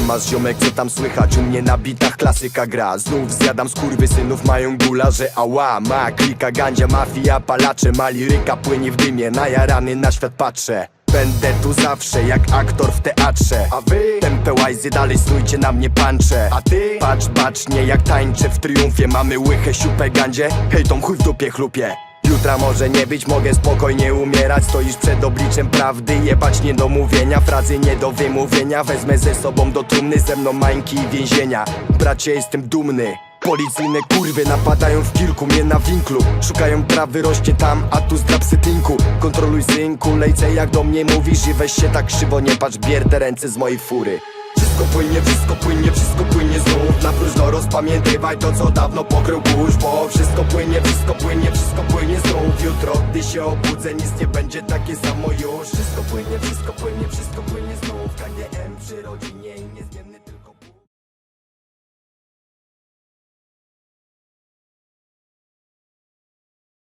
Siema ziomek, co tam słychać? U mnie na bitach klasyka gra. Znów zjadam skurwy synów, mają gula, że ała Ma klika, gandzia, mafia, palacze Ma liryka, płynie w dymie, najarany na świat patrzę. Będę tu zawsze, jak aktor w teatrze. A wy, tempę łajzy, dalej stójcie na mnie pancze. A ty, patrz bacznie, jak tańczę w triumfie. Mamy łychę, siupę, gandzie, hej tą chuj w dupie chlupie Jutra może nie być, mogę spokojnie umierać. Stoisz przed obliczem prawdy, jebać nie do mówienia. Frazy nie do wymówienia, wezmę ze sobą do trumny Ze mną mańki i więzienia, bracie jestem dumny. Policyjne kurwy napadają w kilku, mnie na winklu. Szukają trawy, rośnie tam, a tu zdrab sytynku Kontroluj synku, lejce jak do mnie mówisz I weź się tak krzywo, nie patrz, bier ręce z mojej fury. Wszystko płynie, wszystko płynie, wszystko płynie Na próżno rozpamiętywaj to co dawno pokrył kurz Bo wszystko płynie, wszystko płynie, wszystko płynie znów. Jutro gdy się obudzę nic nie będzie takie samo już. Wszystko płynie, wszystko płynie, wszystko płynie znów. KGM przy rodzinie